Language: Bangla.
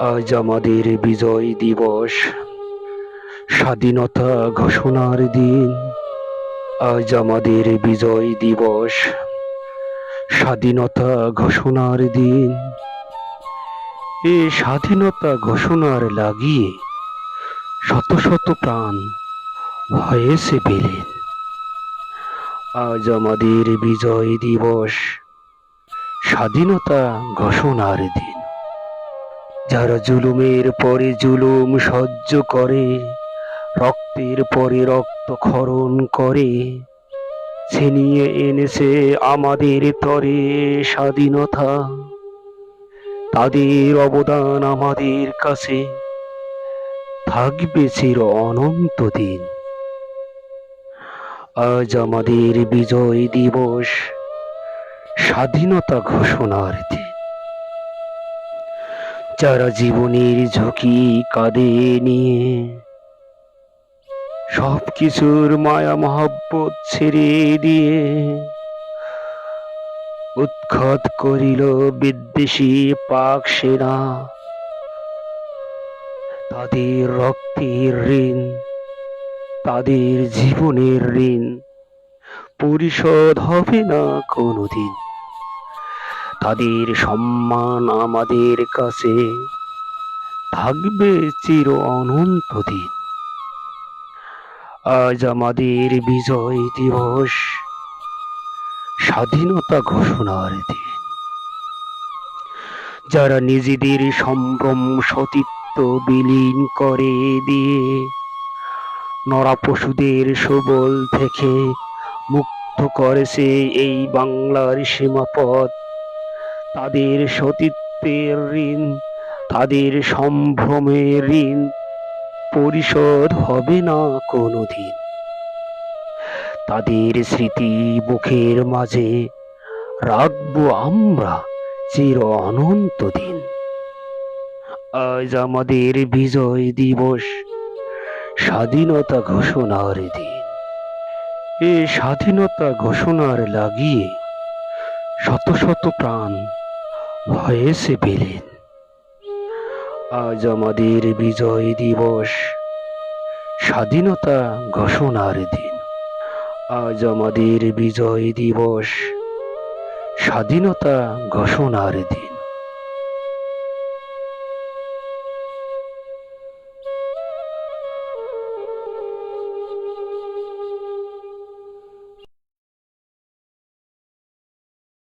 আজ আমাদের বিজয় দিবস। স্বাধীনতা ঘোষণার দিন। আজ আমাদের বিজয় দিবস। স্বাধীনতা ঘোষণার দিন। এ স্বাধীনতা ঘোষণার লাগিয়ে শত শত প্রাণ হয়েছে বেলেন আজ আমাদের বিজয় দিবস স্বাধীনতা ঘোষণার দিন। যারা জুলুমের পরে জুলুম সহ্য করে, রক্তের পরে রক্ত ক্ষরণ করে ছিনিয়ে এনেছে আমাদের তরে স্বাধীনতা। তাদের অবদান আমাদের কাছে, থাকবে চির অনন্ত দিন। আজ আমাদের বিজয় দিবস স্বাধীনতা ঘোষণার দিন। যারা জীবনের ঝুঁকি কাঁদে নিয়ে। সব কিছুর মায়া মহব্বত ছেড়ে দিয়ে উৎখাত করিল বিদ্বেষী পাক সেনা। তাদের রক্তের ঋণ, তাদের জীবনের ঋণ পরিশোধ হবে না কোনোদিন। তাদের সম্মান আমাদের কাছে থাকবে চির অনন্ত দিন। আজ আমাদের বিজয় দিবস, স্বাধীনতা ঘোষণার দিন। যারা নিজেদের সম্ভ্রম সতীত্ব বিলীন করে দিয়ে নরা পশুদের সবল থেকে মুক্ত করেছে এই বাংলার সীমাপথ তাদের সতীত্বের ঋণ, তাদের সম্ভ্রমের ঋণ পরিশোধ হবে না কোনোদিন। তাদের স্মৃতি মুখের মাঝে রাখব আমরা চির অনন্ত দিন। আজ আমাদের বিজয় দিবস, স্বাধীনতা ঘোষণার দিন। এ স্বাধীনতা ঘোষণার লাগিয়ে শত শত প্রাণ হয়েছে বিলীন। আজ আমাদের বিজয় দিবস, স্বাধীনতা ঘোষণার দিন। আজ আমাদের বিজয় দিবস, স্বাধীনতা ঘোষণার দিন।